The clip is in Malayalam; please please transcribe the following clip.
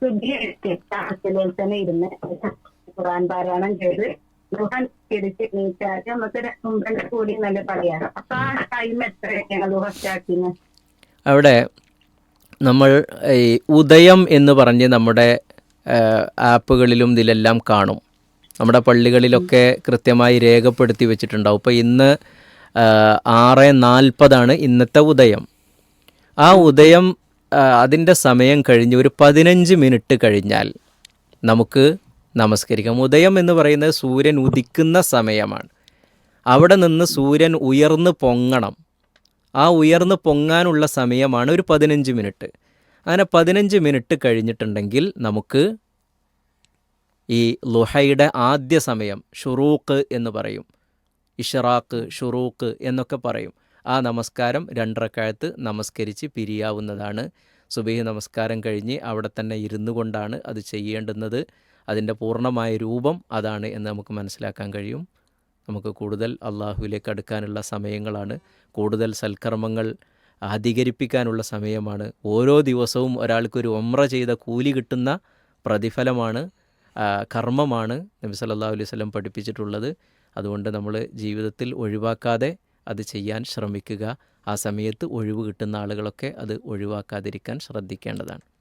ശുദ്ധിയെടുത്ത് ക്ലാസ്സിൽ തന്നെ ഇരുന്ന് ഖുറാൻ പാരായണം ചെയ്ത് ലുഹൻ തിരിച്ച് നീച്ചാൽ നമുക്ക് മുമ്പ് കൂടി നല്ല പറയാം അപ്പൊ ആ ടൈം എത്രയൊക്കെയാണ് ലുഹ അവിടെ നമ്മൾ ഈ ഉദയം എന്ന് പറഞ്ഞ് നമ്മുടെ ആപ്പുകളിലും ഇതിലെല്ലാം കാണും. നമ്മുടെ പള്ളികളിലൊക്കെ കൃത്യമായി രേഖപ്പെടുത്തി വെച്ചിട്ടുണ്ടാവും. ഇപ്പോൾ ഇന്ന് ആറ് നാൽപ്പതാണ് ഇന്നത്തെ ഉദയം. ആ ഉദയം അതിന്റെ സമയം കഴിഞ്ഞ് ഒരു പതിനഞ്ച് മിനിറ്റ് കഴിഞ്ഞാൽ നമുക്ക് നമസ്കരിക്കാം. ഉദയം എന്ന് പറയുന്നത് സൂര്യൻ ഉദിക്കുന്ന സമയമാണ്. അവിടെ നിന്ന് സൂര്യൻ ഉയർന്ന് പൊങ്ങണം. ആ ഉയർന്ന് പൊങ്ങാനുള്ള സമയമാണ് ഒരു പതിനഞ്ച് മിനിറ്റ്. അങ്ങനെ പതിനഞ്ച് മിനിറ്റ് കഴിഞ്ഞിട്ടുണ്ടെങ്കിൽ നമുക്ക് ഈ ലുഹയുടെ ആദ്യ സമയം ഷുറൂക്ക് എന്ന് പറയും. ഇഷറാക്ക് ഷുറൂക്ക് എന്നൊക്കെ പറയും. ആ നമസ്കാരം രണ്ടരക്കാലത്ത് നമസ്കരിച്ച് പിരിയാവുന്നതാണ്. സുബഹി നമസ്കാരം കഴിഞ്ഞ് അവിടെ തന്നെ ഇരുന്നു കൊണ്ടാണ് അത് ചെയ്യേണ്ടുന്നത്. അതിന്റെ പൂർണമായ രൂപം അതാണ് എന്ന് നമുക്ക് മനസ്സിലാക്കാൻ കഴിയും. നമുക്ക് കൂടുതൽ അള്ളാഹുവിലേക്ക് അടുക്കാനുള്ള സമയങ്ങളാണ്. കൂടുതൽ സൽക്കർമ്മങ്ങൾ അധികരിപ്പിക്കാനുള്ള സമയമാണ്. ഓരോ ദിവസവും ഒരാൾക്കൊരു ഒമ്ര ചെയ്ത കൂലി കിട്ടുന്ന പ്രതിഫലമാണ് കർമ്മമാണ് നബി സല്ലല്ലാഹു അലൈഹി വസല്ലം പഠിപ്പിച്ചിട്ടുള്ളത്. അതുകൊണ്ട് നമ്മൾ ജീവിതത്തിൽ ഒഴിവാക്കാതെ അത് ചെയ്യാൻ ശ്രമിക്കുക. ആ സമയത്ത് ഒഴിവ് കിട്ടുന്ന ആളുകളൊക്കെ അത് ഒഴിവാക്കാതിരിക്കാൻ ശ്രദ്ധിക്കേണ്ടതാണ്.